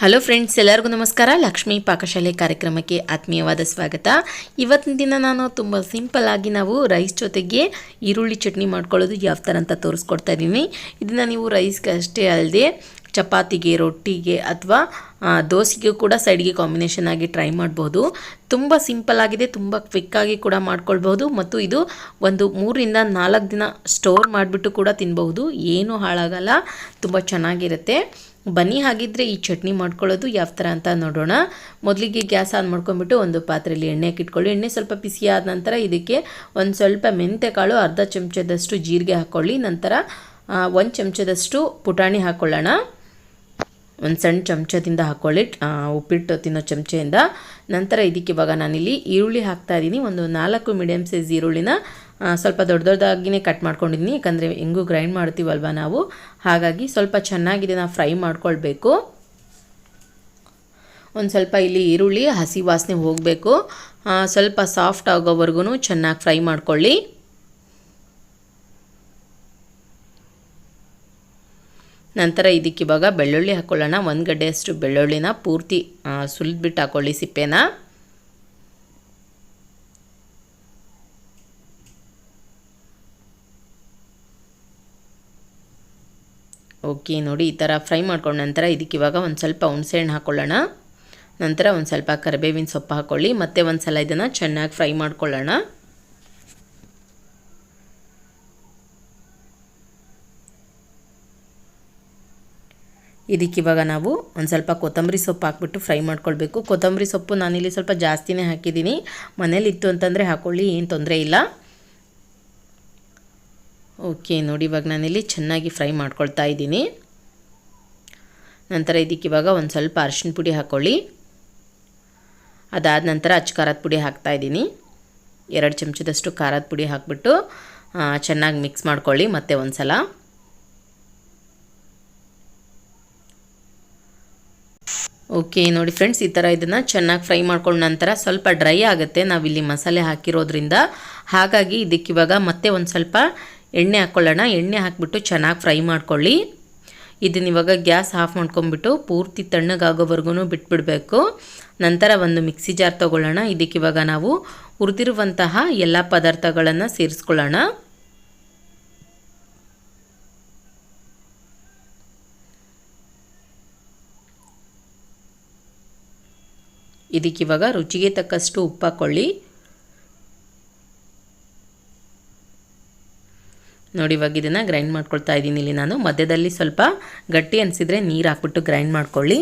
Hello friends ಎಲ್ಲರಿಗೂ ನಮಸ್ಕಾರ. ಲಕ್ಷ್ಮೀ ಪಾಕಶಾಲೆ ಕಾರ್ಯಕ್ರಮಕ್ಕೆ ಆತ್ಮೀಯವಾದ ಸ್ವಾಗತ. ಇವತ್ತಿನ ದಿನ ನಾನು ತುಂಬ ಸಿಂಪಲ್ ಆಗಿ ನಾವು ರೈಸ್ ಜೊತೆಗೆ ಈರುಳ್ಳಿ ಚಟ್ನಿ ಮಾಡ್ಕೊಳ್ಳೋದು ಯಾವ ಥರ ಅಂತ ತೋರಿಸ್ಕೊಡ್ತಾ ಇದ್ದೀನಿ. ಇದನ್ನು ನೀವು ರೈಸ್ಗೆ ಅಷ್ಟೇ ಅಲ್ಲದೆ ಚಪಾತಿಗೆ, ರೊಟ್ಟಿಗೆ ಅಥವಾ ದೋಸೆಗೂ ಕೂಡ ಸೈಡ್ಗೆ ಕಾಂಬಿನೇಷನ್ ಆಗಿ ಟ್ರೈ ಮಾಡ್ಬೋದು. ತುಂಬ ಸಿಂಪಲ್ ಆಗಿದೆ, ತುಂಬ ಕ್ವಿಕ್ಕಾಗಿ ಕೂಡ ಮಾಡ್ಕೊಳ್ಬಹುದು ಮತ್ತು ಇದು ಒಂದು ಮೂರಿಂದ ನಾಲ್ಕು ದಿನ ಸ್ಟೋರ್ ಮಾಡಿಬಿಟ್ಟು ಕೂಡ ತಿನ್ಬಹುದು. ಏನು ಹಾಳಾಗಲ್ಲ, ತುಂಬ ಚೆನ್ನಾಗಿರುತ್ತೆ. ಬನ್ನಿ ಹಾಗಿದ್ರೆ ಈ ಚಟ್ನಿ ಮಾಡ್ಕೊಳ್ಳೋದು ಯಾವ ಥರ ಅಂತ ನೋಡೋಣ. ಮೊದಲಿಗೆ ಗ್ಯಾಸ್ ಆನ್ ಮಾಡ್ಕೊಂಡ್ಬಿಟ್ಟು ಒಂದು ಪಾತ್ರೆಯಲ್ಲಿ ಎಣ್ಣೆ ಹಾಕಿಟ್ಕೊಳ್ಳಿ. ಎಣ್ಣೆ ಸ್ವಲ್ಪ ಬಿಸಿ ಆದ ನಂತರ ಇದಕ್ಕೆ ಒಂದು ಸ್ವಲ್ಪ ಮೆಂತೆಕಾಳು, ಅರ್ಧ ಚಮಚದಷ್ಟು ಜೀರಿಗೆ ಹಾಕ್ಕೊಳ್ಳಿ. ನಂತರ ಒಂದು ಚಮಚದಷ್ಟು ಪುಟಾಣಿ ಹಾಕ್ಕೊಳ್ಳೋಣ. ಒಂದು ಸಣ್ಣ ಚಮಚದಿಂದ ಹಾಕ್ಕೊಳ್ಳಿ ಉಪ್ಪಿಟ್ಟು ತಿನ್ನೋ ಚಮಚೆಯಿಂದ. ನಂತರ ಇದಕ್ಕೆ ಇವಾಗ ನಾನಿಲ್ಲಿ ಈರುಳ್ಳಿ ಹಾಕ್ತಾ ಇದ್ದೀನಿ. ಒಂದು ನಾಲ್ಕು ಮೀಡಿಯಮ್ ಸೈಜ್ ಈರುಳ್ಳಿನ ಸ್ವಲ್ಪ ದೊಡ್ಡ ದೊಡ್ಡದಾಗಿನೇ ಕಟ್ ಮಾಡ್ಕೊಂಡಿದ್ದೀನಿ. ಯಾಕಂದರೆ ಹೆಂಗೂ ಗ್ರೈಂಡ್ ಮಾಡ್ತೀವಲ್ವ ನಾವು. ಹಾಗಾಗಿ ಸ್ವಲ್ಪ ಚೆನ್ನಾಗಿದೆ ನಾವು ಫ್ರೈ ಮಾಡ್ಕೊಳ್ಬೇಕು. ಒಂದು ಸ್ವಲ್ಪ ಇಲ್ಲಿ ಈರುಳ್ಳಿ ಹಸಿ ವಾಸನೆ ಹೋಗಬೇಕು. ಸ್ವಲ್ಪ ಸಾಫ್ಟ್ ಆಗೋವರೆಗೂ ಚೆನ್ನಾಗಿ ಫ್ರೈ ಮಾಡ್ಕೊಳ್ಳಿ. ನಂತರ ಇದಕ್ಕೆ ಇವಾಗ ಬೆಳ್ಳುಳ್ಳಿ ಹಾಕ್ಕೊಳ್ಳೋಣ ಒಂದು ಗಡ್ಡೆಯಷ್ಟು ಬೆಳ್ಳುಳ್ಳಿನ ಪೂರ್ತಿ ಸುಲಿದ್ಬಿಟ್ಟು ಹಾಕ್ಕೊಳ್ಳಿ ಸಿಪ್ಪೆನ. ಓಕೆ, ನೋಡಿ ಈ ಥರ ಫ್ರೈ ಮಾಡ್ಕೊಂಡ ನಂತರ ಇದಕ್ಕೆ ಇವಾಗ ಒಂದು ಸ್ವಲ್ಪ ಹುಣಸೆಹಣ್ಣು ಹಾಕ್ಕೊಳ್ಳೋಣ ನಂತರ ಒಂದು ಸ್ವಲ್ಪ ಕರಿಬೇವಿನ ಸೊಪ್ಪು ಹಾಕ್ಕೊಳ್ಳಿ ಮತ್ತೆ ಒಂದು ಸಲ ಇದನ್ನು ಚೆನ್ನಾಗಿ ಫ್ರೈ ಮಾಡ್ಕೊಳ್ಳೋಣ. ಇದಕ್ಕೆ ಇವಾಗ ನಾವು ಒಂದು ಸ್ವಲ್ಪ ಕೊತ್ತಂಬರಿ ಸೊಪ್ಪು ಹಾಕ್ಬಿಟ್ಟು ಫ್ರೈ ಮಾಡ್ಕೊಳ್ಬೇಕು. ಕೊತ್ತಂಬರಿ ಸೊಪ್ಪು ನಾನಿಲ್ಲಿ ಸ್ವಲ್ಪ ಜಾಸ್ತಿನೇ ಹಾಕಿದ್ದೀನಿ. ಮನೇಲಿ ಇತ್ತು ಅಂತಂದರೆ ಹಾಕ್ಕೊಳ್ಳಿ ಏನು ತೊಂದರೆ ಇಲ್ಲ. ಓಕೆ, ನೋಡಿ ಇವಾಗ ನಾನಿಲ್ಲಿ ಚೆನ್ನಾಗಿ ಫ್ರೈ ಮಾಡ್ಕೊಳ್ತಾ ಇದ್ದೀನಿ. ನಂತರ ಇದಕ್ಕೆ ಇವಾಗ ಒಂದು ಸ್ವಲ್ಪ ಅರ್ಶಿನ ಪುಡಿ ಹಾಕ್ಕೊಳ್ಳಿ ಅದಾದ ನಂತರ ಅಚ್ಚ ಖಾರದ ಪುಡಿ ಹಾಕ್ತಾ ಇದ್ದೀನಿ. ಎರಡು ಚಮಚದಷ್ಟು ಖಾರದ ಪುಡಿ ಹಾಕ್ಬಿಟ್ಟು ಚೆನ್ನಾಗಿ ಮಿಕ್ಸ್ ಮಾಡ್ಕೊಳ್ಳಿ ಮತ್ತೆ ಒಂದು ಸಲ ಓಕೆ ನೋಡಿ ಫ್ರೆಂಡ್ಸ್ ಈ ಥರ ಇದನ್ನು ಚೆನ್ನಾಗಿ ಫ್ರೈ ಮಾಡ್ಕೊಂಡ ನಂತರ ಸ್ವಲ್ಪ ಡ್ರೈ ಆಗುತ್ತೆ. ನಾವಿಲ್ಲಿ ಮಸಾಲೆ ಹಾಕಿರೋದ್ರಿಂದ. ಹಾಗಾಗಿ ಇದಕ್ಕೆ ಇವಾಗ ಮತ್ತೆ ಒಂದು ಸ್ವಲ್ಪ ಎಣ್ಣೆ ಹಾಕ್ಕೊಳ್ಳೋಣ ಎಣ್ಣೆ ಹಾಕಿಬಿಟ್ಟು ಚೆನ್ನಾಗಿ ಫ್ರೈ ಮಾಡ್ಕೊಳ್ಳಿ. ಇದನ್ನ ಇವಾಗ ಗ್ಯಾಸ್ ಆಫ್ ಮಾಡ್ಕೊಂಬಿಟ್ಟು ಪೂರ್ತಿ ತಣ್ಣಗಾಗೋವರೆಗೂ ಬಿಟ್ಬಿಡಬೇಕು. ನಂತರ ಒಂದು ಮಿಕ್ಸಿ ಜಾರ್ ತೊಗೊಳ್ಳೋಣ. ಇದಕ್ಕೆ ಇವಾಗ ನಾವು ಹುರಿದಿರುವಂತಹ ಎಲ್ಲ ಪದಾರ್ಥಗಳನ್ನು ಸೇರಿಸ್ಕೊಳ್ಳೋಣ. ಇದಕ್ಕಿವಾಗ ರುಚಿಗೆ ತಕ್ಕಷ್ಟು ಉಪ್ಪು ಹಾಕ್ಕೊಳ್ಳಿ ನೋಡಿ ಇವಾಗ ಇದನ್ನು ಗ್ರೈಂಡ್ ಮಾಡ್ಕೊಳ್ತಾ ಇದ್ದೀನಿ ಇಲ್ಲಿ ನಾನು. ಮಧ್ಯದಲ್ಲಿ ಸ್ವಲ್ಪ ಗಟ್ಟಿ ಅನಿಸಿದರೆ ನೀರು ಹಾಕ್ಬಿಟ್ಟು ಗ್ರೈಂಡ್ ಮಾಡ್ಕೊಳ್ಳಿ.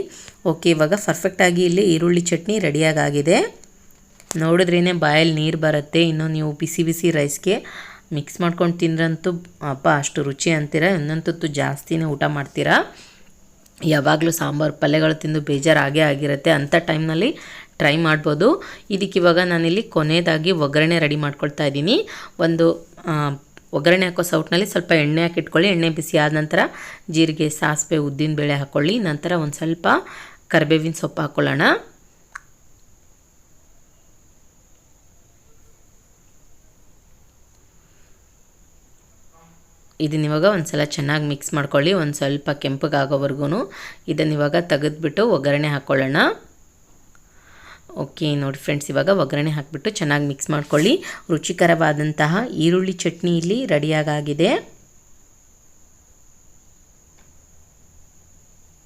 ಓಕೆ ಇವಾಗ ಪರ್ಫೆಕ್ಟಾಗಿ ಇಲ್ಲಿ ಈರುಳ್ಳಿ ಚಟ್ನಿ ರೆಡಿಯಾಗಿದೆ ನೋಡಿದ್ರೇ ಬಾಯಲ್ಲಿ ನೀರು ಬರುತ್ತೆ, ಇನ್ನು ನೀವು ಬಿಸಿ ಬಿಸಿ ರೈಸ್ಗೆ ಮಿಕ್ಸ್ ಮಾಡ್ಕೊಂಡು ತಿಂದ್ರಂತೂ, ಅಪ್ಪ ಅಷ್ಟು ರುಚಿ ಅಂತೀರ, ಇನ್ನೊಂದು ಜಾಸ್ತಿನೇ ಊಟ ಮಾಡ್ತೀರಾ? ಯಾವಾಗಲೂ ಸಾಂಬಾರು ಪಲ್ಯಗಳು ತಿಂದು ಬೇಜಾರಾಗೇ ಆಗಿರುತ್ತೆ ಅಂಥ ಟೈಮ್ನಲ್ಲಿ ಟ್ರೈ ಮಾಡ್ಬೋದು. ಇದಕ್ಕಿವಾಗ ನಾನಿಲ್ಲಿ ಕೊನೆಯದಾಗಿ ಒಗ್ಗರಣೆ ರೆಡಿ ಮಾಡ್ಕೊಳ್ತಾ ಇದ್ದೀನಿ. ಒಂದು ಒಗ್ಗರಣೆ ಹಾಕೋ ಸೌಟ್ನಲ್ಲಿ ಸ್ವಲ್ಪ ಎಣ್ಣೆ ಹಾಕಿಟ್ಕೊಳ್ಳಿ. ಎಣ್ಣೆ ಬಿಸಿ ಆದ ನಂತರ ಜೀರಿಗೆ, ಸಾಸಿವೆ ಉದ್ದಿನ ಬೇಳೆ ಹಾಕ್ಕೊಳ್ಳಿ ನಂತರ ಒಂದು ಸ್ವಲ್ಪ ಕರಿಬೇವಿನ ಸೊಪ್ಪು ಹಾಕ್ಕೊಳ್ಳೋಣ ಇದನ್ನ ಇವಾಗ ಒಂದು ಸಲ ಚೆನ್ನಾಗಿ ಮಿಕ್ಸ್ ಮಾಡ್ಕೊಳ್ಳಿ. ಒಂದು ಸ್ವಲ್ಪ ಕೆಂಪಗಾಗೋವರೆಗೂ ಇದನ್ನು ಇವಾಗ ತೆಗೆದ್ಬಿಟ್ಟು ಒಗ್ಗರಣೆ ಹಾಕ್ಕೊಳ್ಳೋಣ ಓಕೆ ನೋಡಿ ಫ್ರೆಂಡ್ಸ್ ಇವಾಗ ಒಗ್ಗರಣೆ ಹಾಕಿಬಿಟ್ಟು ಚೆನ್ನಾಗಿ ಮಿಕ್ಸ್ ಮಾಡ್ಕೊಳ್ಳಿ. ರುಚಿಕರವಾದಂತಹ ಈರುಳ್ಳಿ ಚಟ್ನಿ ಇಲ್ಲಿ ರೆಡಿಯಾಗಿದೆ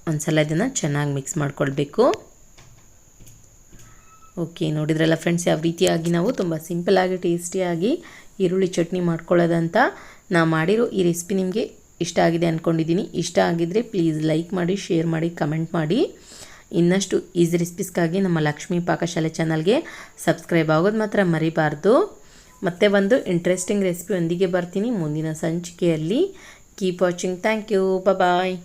ಒಂದು ಸಲ ಇದನ್ನು ಚೆನ್ನಾಗಿ ಮಿಕ್ಸ್ ಮಾಡ್ಕೊಳ್ಬೇಕು. ಓಕೆ ನೋಡಿದ್ರಲ್ಲ ಫ್ರೆಂಡ್ಸ್ ಯಾವ ರೀತಿಯಾಗಿ ನಾವು ತುಂಬ ಆಗಿ ಟೇಸ್ಟಿಯಾಗಿ ಈರುಳ್ಳಿ ಚಟ್ನಿ ಮಾಡ್ಕೊಳ್ಳೋದಂತ ನಾ ಮಾಡಿರೋ ಈ ರೆಸಿಪಿ ನಿಮಗೆ ಇಷ್ಟ ಆಗಿದೆ ಅಂದ್ಕೊಂಡಿದ್ದೀನಿ ಇಷ್ಟ ಆಗಿದ್ದರೆ ಪ್ಲೀಸ್ ಲೈಕ್ ಮಾಡಿ ಶೇರ್ ಮಾಡಿ ಕಮೆಂಟ್ ಮಾಡಿ. ಇನ್ನಷ್ಟು ಈಸಿ ರೆಸಿಪೀಸ್ಗಾಗಿ ನಮ್ಮ ಲಕ್ಷ್ಮೀ ಪಾಕಶಾಲೆ ಚಾನಲ್ಗೆ ಸಬ್ಸ್ಕ್ರೈಬ್ ಆಗೋದು ಮಾತ್ರ ಮರಿಬಾರ್ದು. ಮತ್ತೆ ಒಂದು ಇಂಟ್ರೆಸ್ಟಿಂಗ್ ರೆಸಿಪಿಯೊಂದಿಗೆ ಬರ್ತೀನಿ ಮುಂದಿನ ಸಂಚಿಕೆಯಲ್ಲಿ. Keep watching thank you bye